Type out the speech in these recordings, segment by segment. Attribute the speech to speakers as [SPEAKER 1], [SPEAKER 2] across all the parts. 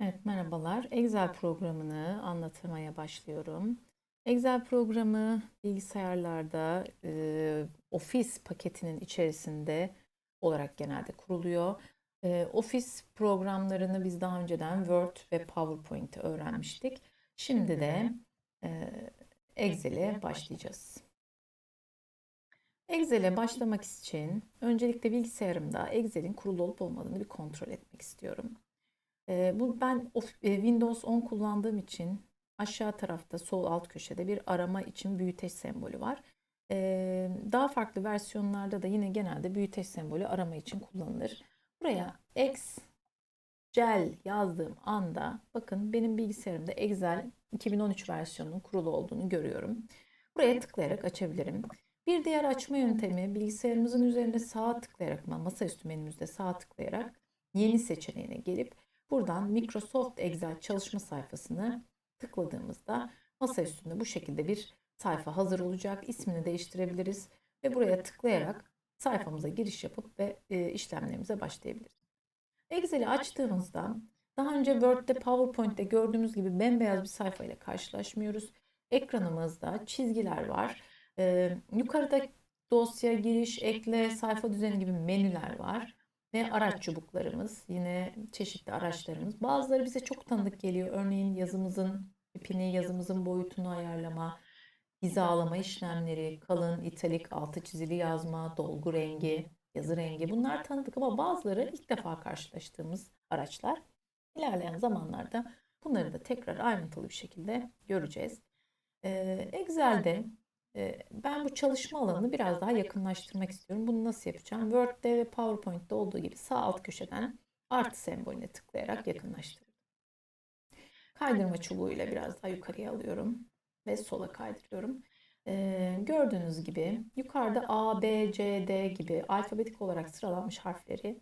[SPEAKER 1] Evet, merhabalar. Excel programını anlatmaya başlıyorum. Excel programı bilgisayarlarda e, Office paketinin içerisinde olarak genelde kuruluyor. E, Office programlarını biz daha önceden Word ve PowerPoint öğrenmiştik. Şimdi de e, Excel'e başlayacağız. Excel'e başlamak için öncelikle bilgisayarımda Excel'in kurulu olup olmadığını bir kontrol etmek istiyorum. E, bu ben e, Windows 10 kullandığım için aşağı tarafta sol alt köşede bir arama için büyüteç sembolü var. E, daha farklı versiyonlarda da yine genelde büyüteç sembolü arama için kullanılır. Buraya Excel yazdığım anda bakın benim bilgisayarımda Excel 2013 versiyonunun kurulu olduğunu görüyorum. Buraya tıklayarak açabilirim. Bir diğer açma yöntemi bilgisayarımızın üzerinde sağ tıklayarak, masaüstü menümüzde sağ tıklayarak yeni seçeneğine gelip buradan Microsoft Excel çalışma sayfasını tıkladığımızda masa üstünde bu şekilde bir sayfa hazır olacak. İsmini değiştirebiliriz ve buraya tıklayarak sayfamıza giriş yapıp ve e, işlemlerimize başlayabiliriz. Excel'i açtığımızda daha önce Word'de, PowerPoint'te gördüğümüz gibi bembeyaz bir sayfa ile karşılaşmıyoruz. Ekranımızda çizgiler var. Ee, yukarıda dosya, giriş, ekle, sayfa düzeni gibi menüler var. Ve araç çubuklarımız, yine çeşitli araçlarımız. Bazıları bize çok tanıdık geliyor. Örneğin yazımızın tipini, yazımızın boyutunu ayarlama, hizalama işlemleri, kalın, italik, altı çizili yazma, dolgu rengi, yazı rengi. Bunlar tanıdık ama bazıları ilk defa karşılaştığımız araçlar. İlerleyen zamanlarda bunları da tekrar ayrıntılı bir şekilde göreceğiz. Ee, Excel'de ben bu çalışma alanını biraz daha yakınlaştırmak istiyorum. Bunu nasıl yapacağım? Word'de ve PowerPoint'te olduğu gibi sağ alt köşeden artı sembolüne tıklayarak yakınlaştırıyorum. Kaydırma çubuğuyla biraz daha yukarıya alıyorum ve sola kaydırıyorum. Ee, gördüğünüz gibi yukarıda A, B, C, D gibi alfabetik olarak sıralanmış harfleri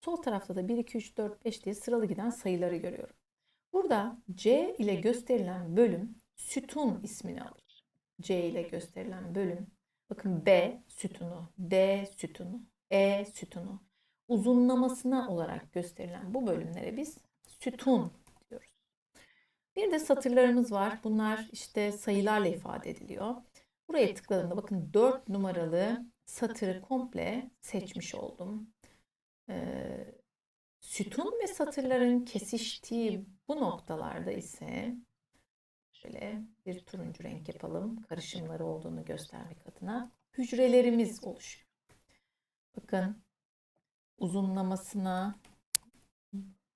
[SPEAKER 1] sol tarafta da 1, 2, 3, 4, 5 diye sıralı giden sayıları görüyorum. Burada C ile gösterilen bölüm sütun ismini alır. C ile gösterilen bölüm. Bakın B sütunu, D sütunu, E sütunu. Uzunlamasına olarak gösterilen bu bölümlere biz sütun diyoruz. Bir de satırlarımız var. Bunlar işte sayılarla ifade ediliyor. Buraya tıkladığımda bakın 4 numaralı satırı komple seçmiş oldum. Ee, sütun ve satırların kesiştiği bu noktalarda ise Şöyle bir turuncu renk yapalım. Karışımları olduğunu göstermek adına. Hücrelerimiz oluşuyor. Bakın uzunlamasına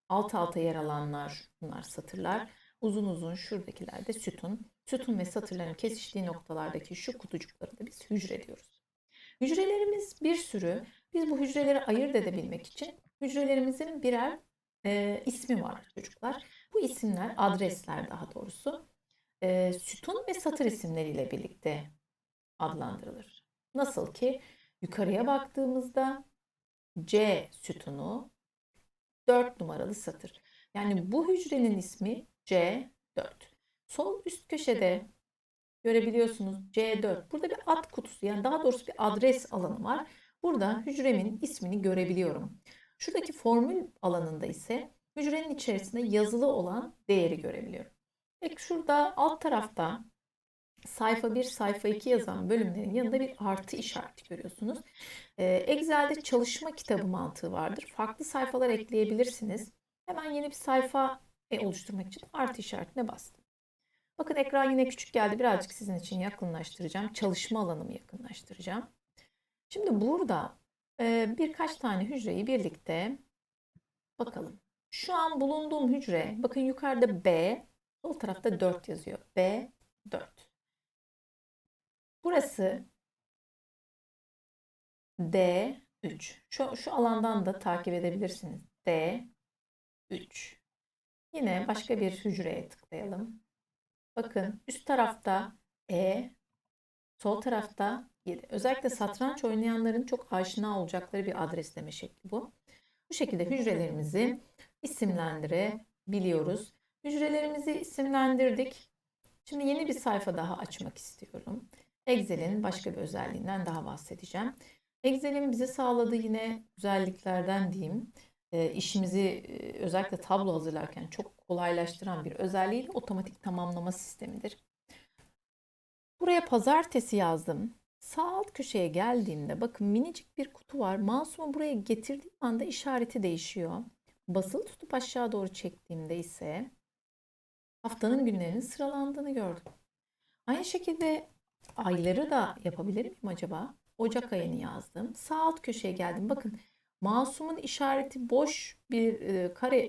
[SPEAKER 1] alt alta yer alanlar bunlar satırlar. Uzun uzun şuradakiler de sütun. Sütun ve satırların kesiştiği noktalardaki şu kutucukları da biz hücre diyoruz. Hücrelerimiz bir sürü. Biz bu hücreleri ayırt edebilmek için hücrelerimizin birer e, ismi var çocuklar. Bu isimler adresler daha doğrusu e, sütun ve satır isimleriyle birlikte adlandırılır. Nasıl ki yukarıya baktığımızda C sütunu 4 numaralı satır. Yani bu hücrenin ismi C4. Sol üst köşede görebiliyorsunuz C4. Burada bir ad kutusu yani daha doğrusu bir adres alanı var. Burada hücremin ismini görebiliyorum. Şuradaki formül alanında ise hücrenin içerisinde yazılı olan değeri görebiliyorum. Peki şurada alt tarafta sayfa 1, sayfa 2 yazan bölümlerin yanında bir artı işareti görüyorsunuz. Ee, Excel'de çalışma kitabı mantığı vardır. Farklı sayfalar ekleyebilirsiniz. Hemen yeni bir sayfa e, oluşturmak için artı işaretine bastım. Bakın ekran yine küçük geldi. Birazcık sizin için yakınlaştıracağım. Çalışma alanımı yakınlaştıracağım. Şimdi burada e, birkaç tane hücreyi birlikte bakalım. Şu an bulunduğum hücre, bakın yukarıda B, Sol tarafta 4 yazıyor. B 4. Burası D 3. Şu, şu alandan da takip edebilirsiniz. D 3. Yine başka bir hücreye tıklayalım. Bakın üst tarafta E, sol tarafta 7. Özellikle satranç oynayanların çok aşina olacakları bir adresleme şekli bu. Bu şekilde hücrelerimizi isimlendirebiliyoruz. Hücrelerimizi isimlendirdik. Şimdi yeni bir sayfa daha açmak istiyorum. Excel'in başka bir özelliğinden daha bahsedeceğim. Excel'in bize sağladığı yine özelliklerden diyeyim. e, işimizi özellikle tablo hazırlarken çok kolaylaştıran bir özelliği otomatik tamamlama sistemidir. Buraya pazartesi yazdım. Sağ alt köşeye geldiğimde bakın minicik bir kutu var. Mouse'umu buraya getirdiğim anda işareti değişiyor. Basılı tutup aşağı doğru çektiğimde ise haftanın günlerinin sıralandığını gördüm. Aynı şekilde ayları da yapabilir miyim acaba? Ocak ayını yazdım. Sağ alt köşeye geldim. Bakın mouse'umun işareti boş bir e, kare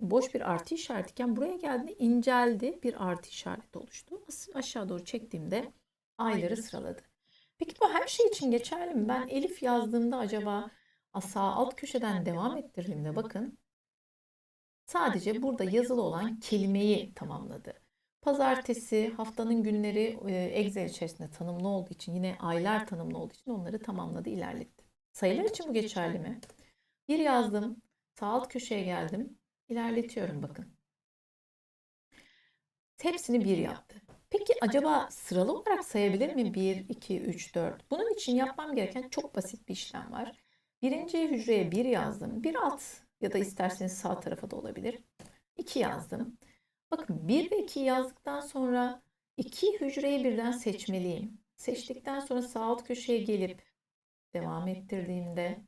[SPEAKER 1] boş bir artı işaretiyken buraya geldiğinde inceldi bir artı işareti oluştu. Aşağı doğru çektiğimde ayları sıraladı. Peki bu her şey için geçerli mi? Ben Elif yazdığımda acaba sağ alt köşeden devam ettirdiğimde bakın sadece burada yazılı olan kelimeyi tamamladı. Pazartesi, haftanın günleri Excel içerisinde tanımlı olduğu için yine aylar tanımlı olduğu için onları tamamladı, ilerletti. Sayılar için bu geçerli mi? Bir yazdım, sağ alt köşeye geldim, ilerletiyorum bakın. Hepsini bir yaptı. Peki acaba sıralı olarak sayabilir miyim? 1, 2, 3, 4. Bunun için yapmam gereken çok basit bir işlem var. Birinci hücreye 1 yazdım. Bir alt ya da isterseniz sağ tarafa da olabilir. 2 yazdım. Bakın 1 ve 2 yazdıktan sonra iki hücreyi birden seçmeliyim. Seçtikten sonra sağ alt köşeye gelip devam ettirdiğimde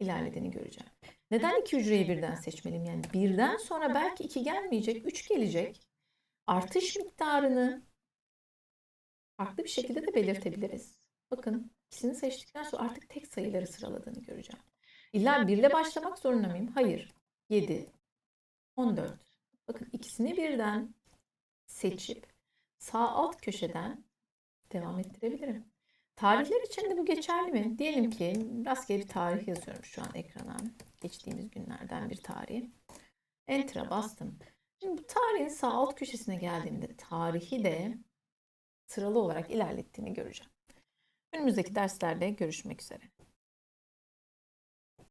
[SPEAKER 1] ilerlediğini göreceğim. Neden iki hücreyi birden seçmeliyim? Yani birden sonra belki 2 gelmeyecek, 3 gelecek. Artış miktarını farklı bir şekilde de belirtebiliriz. Bakın ikisini seçtikten sonra artık tek sayıları sıraladığını göreceğim. İlla birle başlamak zorunda mıyım? Hayır. 7, 14. Bakın ikisini birden seçip sağ alt köşeden devam ettirebilirim. Tarihler için de bu geçerli mi? Diyelim ki rastgele bir tarih yazıyorum şu an ekrana. Geçtiğimiz günlerden bir tarih. Enter'a bastım. Şimdi bu tarihin sağ alt köşesine geldiğimde tarihi de sıralı olarak ilerlettiğini göreceğim. Önümüzdeki derslerde görüşmek üzere.